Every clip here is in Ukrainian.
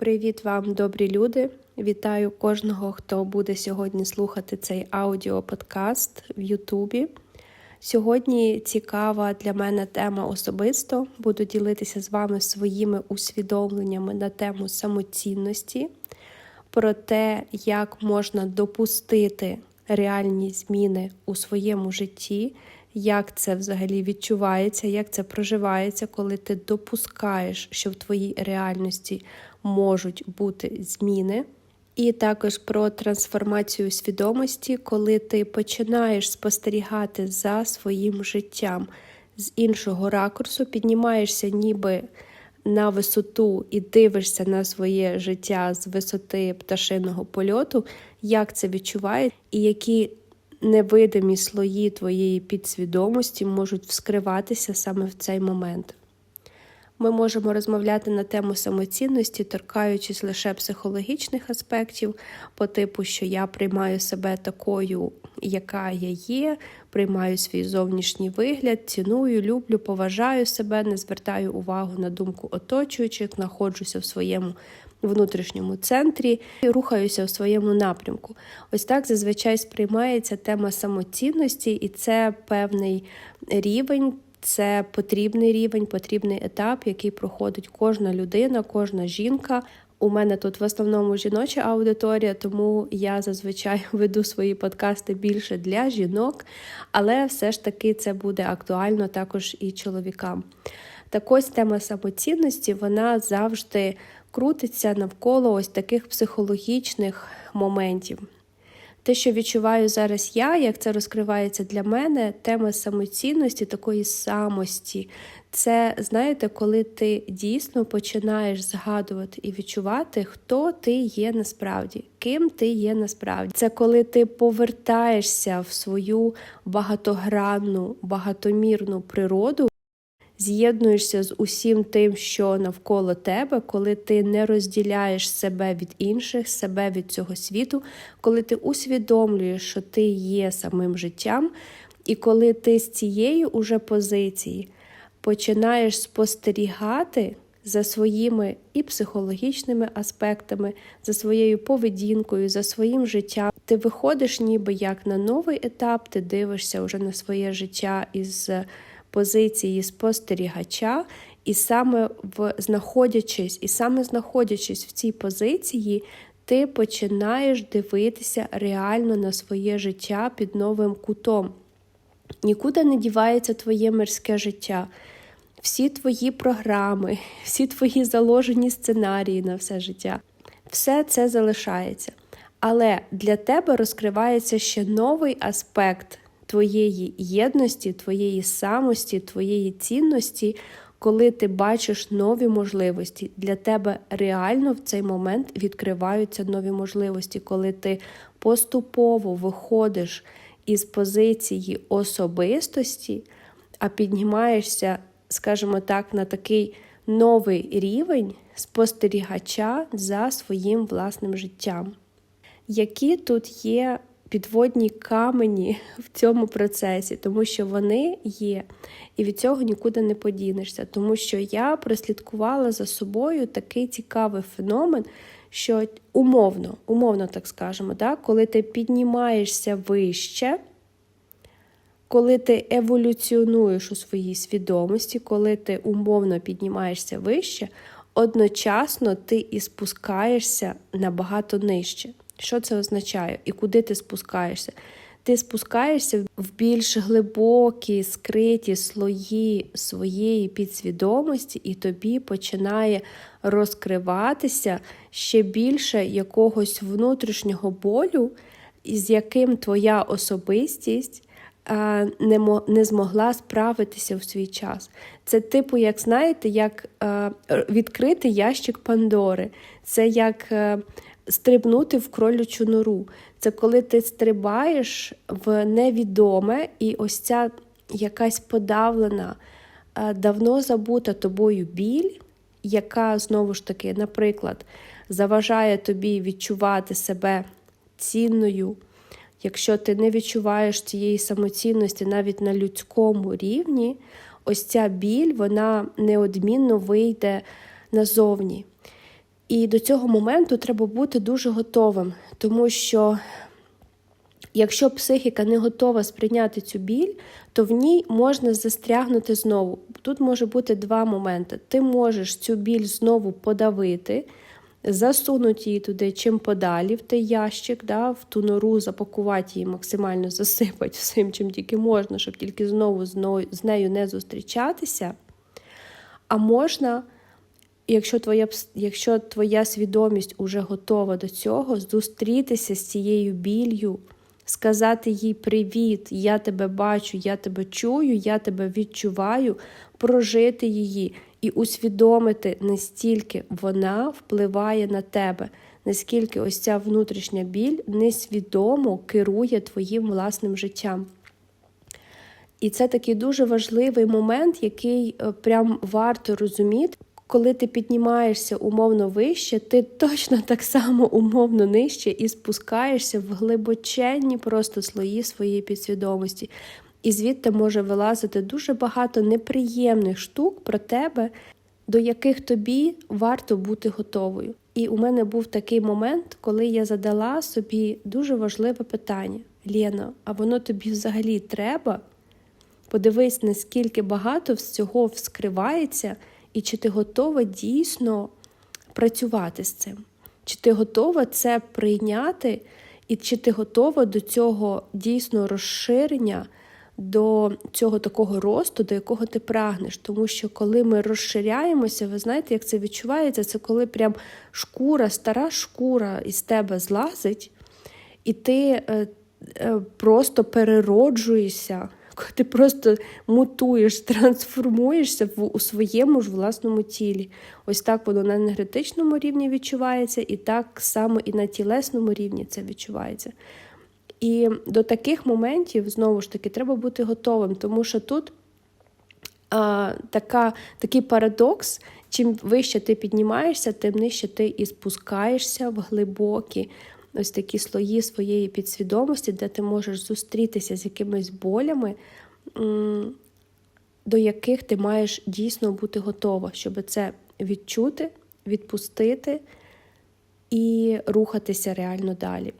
Привіт вам, добрі люди! Вітаю кожного, хто буде сьогодні слухати цей аудіоподкаст в Ютубі. Сьогодні цікава для мене тема особисто. Буду ділитися з вами своїми усвідомленнями на тему самоцінності, про те, як можна допустити реальні зміни у своєму житті, як це взагалі відчувається, як це проживається, коли ти допускаєш, що в твоїй реальності можуть бути зміни. І також про трансформацію свідомості, коли ти починаєш спостерігати за своїм життям з іншого ракурсу, піднімаєшся ніби на висоту і дивишся на своє життя з висоти пташиного польоту, як це відчуває, і які невидимі слої твоєї підсвідомості можуть вскриватися саме в цей момент. Ми можемо розмовляти на тему самоцінності, торкаючись лише психологічних аспектів, по типу, що я приймаю себе такою, яка я є, приймаю свій зовнішній вигляд, ціную, люблю, поважаю себе, не звертаю увагу на думку оточуючих, знаходжуся в своєму внутрішньому центрі і рухаюся в своєму напрямку. Ось так зазвичай сприймається тема самоцінності, і це певний рівень. Це потрібний рівень, потрібний етап, який проходить кожна людина, кожна жінка. У мене тут в основному жіноча аудиторія, тому я зазвичай веду свої подкасти більше для жінок, але все ж таки це буде актуально також і чоловікам. Так ось тема самоцінності вона завжди крутиться навколо ось таких психологічних моментів. Те, що відчуваю зараз я, як це розкривається для мене, тема самоцінності, такої самості. Це, знаєте, коли ти дійсно починаєш згадувати і відчувати, хто ти є насправді, ким ти є насправді. Це коли ти повертаєшся в свою багатогранну, багатомірну природу з'єднуєшся з усім тим, що навколо тебе, коли ти не розділяєш себе від інших, себе від цього світу, коли ти усвідомлюєш, що ти є самим життям, і коли ти з цієї уже позиції починаєш спостерігати. За своїми і психологічними аспектами, за своєю поведінкою, за своїм життям, ти виходиш ніби як на новий етап, ти дивишся вже на своє життя із позиції спостерігача, і саме в знаходячись, і саме знаходячись в цій позиції, ти починаєш дивитися реально на своє життя під новим кутом. Нікуди не дівається твоє мирське життя. Всі твої програми, всі твої заложені сценарії на все життя, все це залишається. Але для тебе розкривається ще новий аспект твоєї єдності, твоєї самості, твоєї цінності, коли ти бачиш нові можливості. Для тебе реально в цей момент відкриваються нові можливості, коли ти поступово виходиш із позиції особистості, а піднімаєшся, скажімо так, на такий новий рівень спостерігача за своїм власним життям. Які тут є підводні камені в цьому процесі, тому що вони є, і від цього нікуди не подінешся. Тому що я прослідкувала за собою такий цікавий феномен, що умовно, умовно так скажемо, да, коли ти піднімаєшся вище. Коли ти еволюціонуєш у своїй свідомості, коли ти умовно піднімаєшся вище, одночасно ти і спускаєшся набагато нижче. Що це означає і куди ти спускаєшся? Ти спускаєшся в більш глибокі, скриті слої своєї підсвідомості, і тобі починає розкриватися ще більше якогось внутрішнього болю, з яким твоя особистість не змогла справитися в свій час. Це, типу, як знаєте, як відкрити ящик Пандори. Це як е, стрибнути в кролючу нору. Це коли ти стрибаєш в невідоме, і ось ця якась подавлена, е, давно забута тобою біль, яка знову ж таки, наприклад, заважає тобі відчувати себе цінною. Якщо ти не відчуваєш цієї самоцінності навіть на людському рівні, ось ця біль, вона неодмінно вийде назовні. І до цього моменту треба бути дуже готовим, тому що якщо психіка не готова сприйняти цю біль, то в ній можна застрягнути знову. Тут може бути два моменти. Ти можеш цю біль знову подавити, засунути її туди чим подалі, в той ящик, да, в ту нору, запакувати її, максимально засипати всім, чим тільки можна, щоб тільки знову з нею не зустрічатися. А можна якщо твоя якщо твоя свідомість уже готова до цього, зустрітися з цією біллю, сказати їй привіт, я тебе бачу, я тебе чую, я тебе відчуваю, прожити її і усвідомити, настільки вона впливає на тебе, наскільки ось ця внутрішня біль несвідомо керує твоїм власним життям. І це такий дуже важливий момент, який е, прям варто розуміти коли ти піднімаєшся умовно вище, ти точно так само умовно нижче і спускаєшся в глибоченні просто слої своєї підсвідомості. І звідти може вилазити дуже багато неприємних штук про тебе, до яких тобі варто бути готовою. І у мене був такий момент, коли я задала собі дуже важливе питання: Лєна, а воно тобі взагалі треба? Подивись, наскільки багато з цього вскривається, і чи ти готова дійсно працювати з цим? Чи ти готова це прийняти, і чи ти готова до цього дійсно розширення, до цього такого росту, до якого ти прагнеш? Тому що коли ми розширяємося, ви знаєте, як це відчувається? Це коли прям шкура, стара шкура із тебе злазить, і ти е, е, просто перероджуєшся ти просто мутуєш, трансформуєшся в, у своєму ж власному тілі. Ось так воно на енергетичному рівні відчувається, і так само і на тілесному рівні це відчувається. І до таких моментів, знову ж таки, треба бути готовим, тому що тут а, така, такий парадокс. Чим вище ти піднімаєшся, тим нижче ти і спускаєшся в глибокі ось такі слої своєї підсвідомості, де ти можеш зустрітися з якимись болями, до яких ти маєш дійсно бути готова, щоб це відчути, відпустити і рухатися реально далі.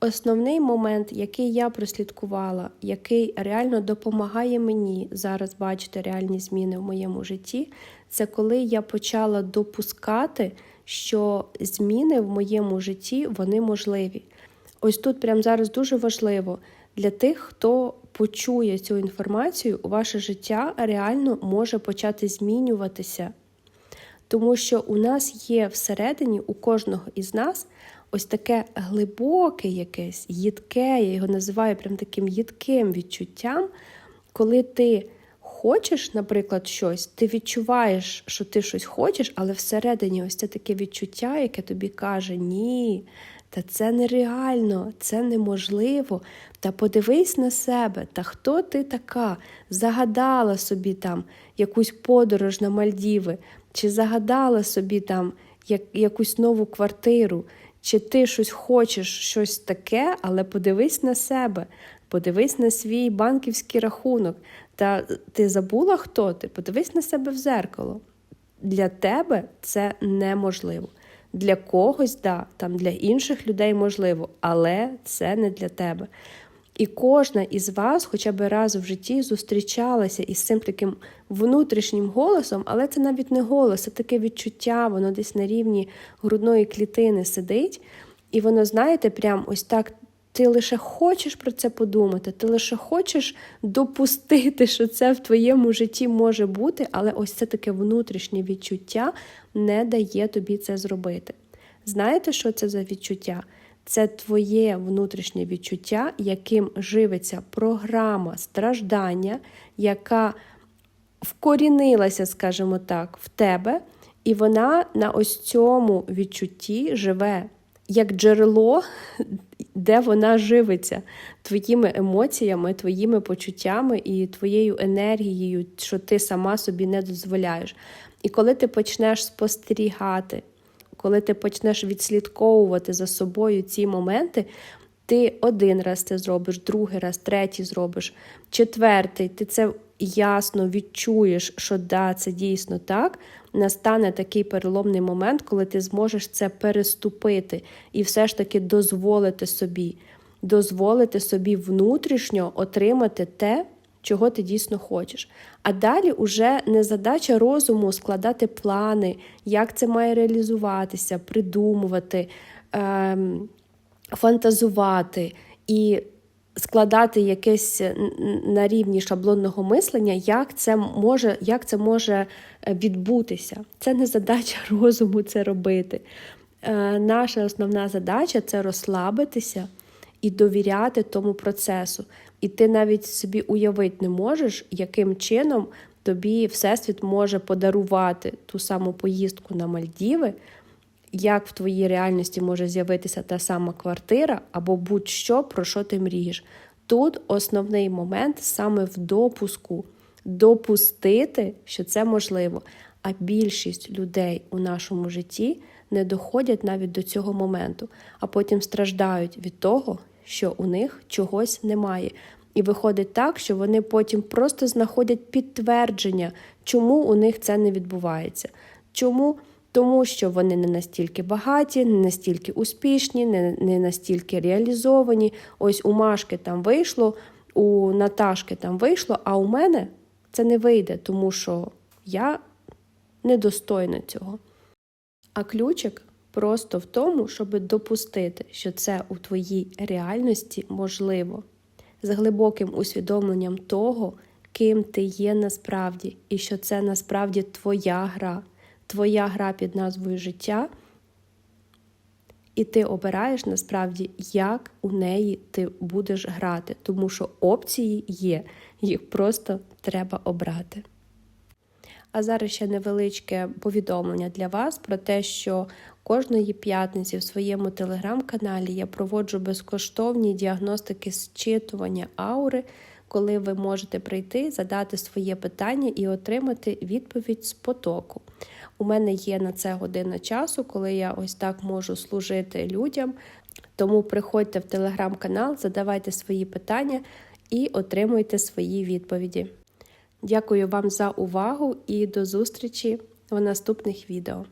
Основний момент, який я прослідкувала, який реально допомагає мені зараз бачити реальні зміни в моєму житті, це коли я почала допускати, що зміни в моєму житті вони можливі. Ось тут прямо зараз дуже важливо для тих, хто почує цю інформацію, ваше життя реально може почати змінюватися. Тому що у нас є всередині, у кожного із нас, ось таке глибоке якесь, їдке, я його називаю прям таким їдким відчуттям, коли ти хочеш, наприклад, щось, ти відчуваєш, що ти щось хочеш, але всередині ось це таке відчуття, яке тобі каже, ні, та це нереально, це неможливо. Та подивись на себе, та хто ти така? Загадала собі там якусь подорож на Мальдіви, чи загадала собі там як, якусь нову квартиру, чи ти щось хочеш, щось таке, але подивись на себе, подивись на свій банківський рахунок. Та ти забула, хто ти? Подивись на себе в зеркало. Для тебе це неможливо. Для когось, да, там для інших людей можливо, але це не для тебе. І кожна із вас, хоча б раз в житті, зустрічалася із цим таким внутрішнім голосом, але це навіть не голос, це таке відчуття, воно десь на рівні грудної клітини сидить. І воно, знаєте, прям ось так. Ти лише хочеш про це подумати, ти лише хочеш допустити, що це в твоєму житті може бути, але ось це таке внутрішнє відчуття не дає тобі це зробити. Знаєте, що це за відчуття? Це твоє внутрішнє відчуття, яким живиться програма страждання, яка вкорінилася, скажімо так, в тебе, і вона на ось цьому відчутті живе як джерело, де вона живиться твоїми емоціями, твоїми почуттями і твоєю енергією, що ти сама собі не дозволяєш. І коли ти почнеш спостерігати, коли ти почнеш відслідковувати за собою ці моменти, ти один раз це зробиш, другий раз, третій зробиш, четвертий, ти це ясно відчуєш, що да, це дійсно так. Настане такий переломний момент, коли ти зможеш це переступити і все ж таки дозволити собі, дозволити собі внутрішньо отримати те, чого ти дійсно хочеш. А далі уже не задача розуму складати плани, як це має реалізуватися, придумувати, ем, фантазувати і складати якесь на рівні шаблонного мислення, як це може, як це може е, відбутися. Це не задача розуму це робити. Е, наша основна задача це розслабитися і довіряти тому процесу. І ти навіть собі уявити не можеш, яким чином тобі Всесвіт може подарувати ту саму поїздку на Мальдіви, як в твоїй реальності може з'явитися та сама квартира або будь-що, про що ти мрієш. Тут основний момент саме в допуску, допустити, що це можливо. А більшість людей у нашому житті не доходять навіть до цього моменту, а потім страждають від того, що у них чогось немає. І виходить так, що вони потім просто знаходять підтвердження, чому у них це не відбувається. Чому? Тому що вони не настільки багаті, не настільки успішні, не, не настільки реалізовані. Ось у Машки там вийшло, у Наташки там вийшло, а у мене це не вийде, тому що я недостойна цього. А ключик просто в тому, щоб допустити, що це у твоїй реальності можливо, з глибоким усвідомленням того, ким ти є насправді, і що це насправді твоя гра, твоя гра під назвою життя. І ти обираєш насправді, як у неї ти будеш грати, тому що опції є, їх просто треба обрати. А зараз ще невеличке повідомлення для вас про те, що кожної п'ятниці в своєму телеграм-каналі я проводжу безкоштовні діагностики зчитування аури, коли ви можете прийти, задати своє питання і отримати відповідь з потоку. У мене є на це година часу, коли я ось так можу служити людям. Тому приходьте в телеграм-канал, задавайте свої питання і отримуйте свої відповіді. Дякую вам за увагу і до зустрічі в наступних відео.